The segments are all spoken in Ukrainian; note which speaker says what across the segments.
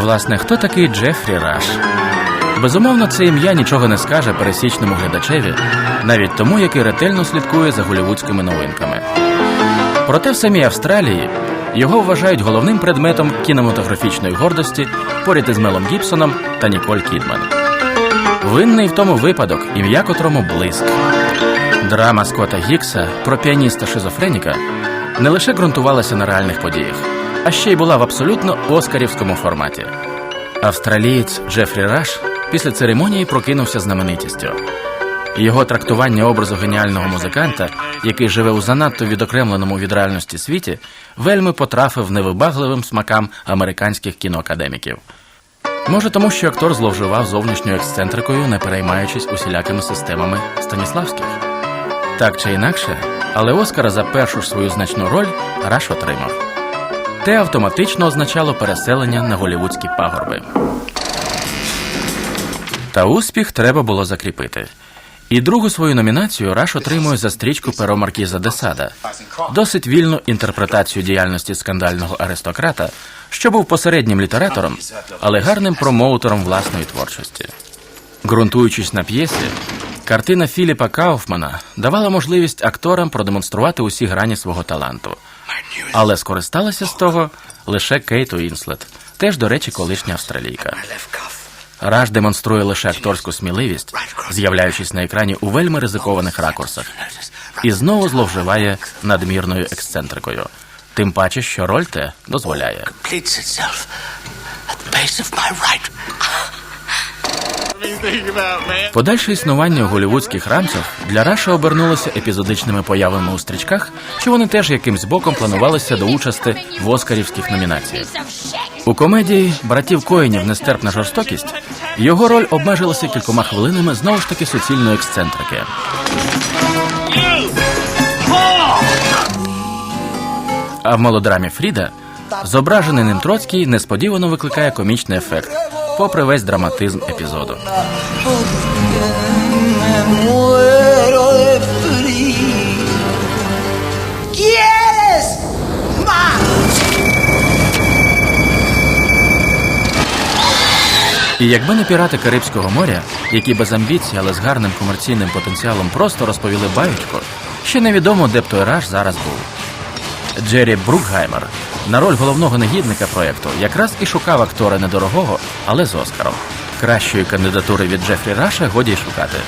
Speaker 1: Власне, хто такий Джефрі Раш? Безумовно, це ім'я нічого не скаже пересічному глядачеві, навіть тому, який ретельно слідкує за голівудськими новинками. Проте в самій Австралії його вважають головним предметом кінематографічної гордості поряд із Мелом Гібсоном та Ніколь Кідман. Винний в тому випадок, ім'я котрому блиск. Драма Скотта Гікса про піаніста шизофреніка не лише ґрунтувалася на реальних подіях, а ще й була в абсолютно оскарівському форматі. Австралієць Джефрі Раш після церемонії прокинувся знаменитістю. Його трактування образу геніального музиканта, який живе у занадто відокремленому від реальності світі, вельми потрафив невибагливим смакам американських кіноакадеміків. Може, тому що актор зловживав зовнішньою ексцентрикою, не переймаючись усілякими системами Станіславських. Так чи інакше, але Оскара за першу свою значну роль Раш отримав. Те автоматично означало переселення на голівудські пагорби. Та успіх треба було закріпити. І другу свою номінацію Раш отримує за стрічку перо Маркіза де Сада. Досить вільну інтерпретацію діяльності скандального аристократа, що був посереднім літератором, але гарним промоутером власної творчості. Ґрунтуючись на п'єсі, картина Філіпа Кауфмана давала можливість акторам продемонструвати усі грані свого таланту. Але скористалася з того лише Кейт Уінслет, теж, до речі, колишня австралійка. Раш демонструє лише акторську сміливість, з'являючись на екрані у вельми ризикованих ракурсах, і знову зловживає надмірною ексцентрикою. Тим паче, що роль те дозволяє. Подальше існування голівудських рамців для Раша обернулося епізодичними появами у стрічках, що вони теж якимсь боком планувалися до участі в оскарівських номінаціях. У комедії братів Коїнів Нестерпна жорстокість його роль обмежилася кількома хвилинами знову ж таки суцільної ексцентрики. А в мелодрамі Фріда зображений ним Троцький несподівано викликає комічний ефект, попри весь драматизм епізоду. І якби не пірати Карибського моря, які без амбіцій, але з гарним комерційним потенціалом просто розповіли баючку, ще невідомо, де б той раш зараз був. Джері Брукгаймер на роль головного негідника проєкту якраз і шукав актора недорогого, але з Оскаром. Кращої кандидатури від Джефрі Раша годі й шукати.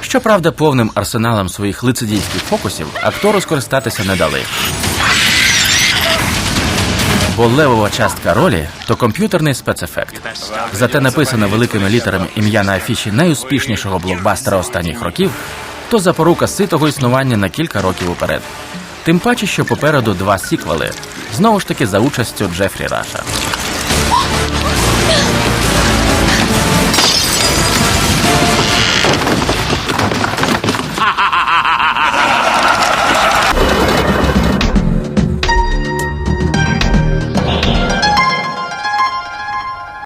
Speaker 1: Щоправда, повним арсеналом своїх лицедійських фокусів актору скористатися не дали. Бо левова частка ролі то комп'ютерний спецефект. Зате написане великими літерами ім'я на афіші найуспішнішого блокбастера останніх років, то запорука ситого існування на кілька років уперед. Тим паче, що попереду два сіквели, знову ж таки за участю Джефрі Раша.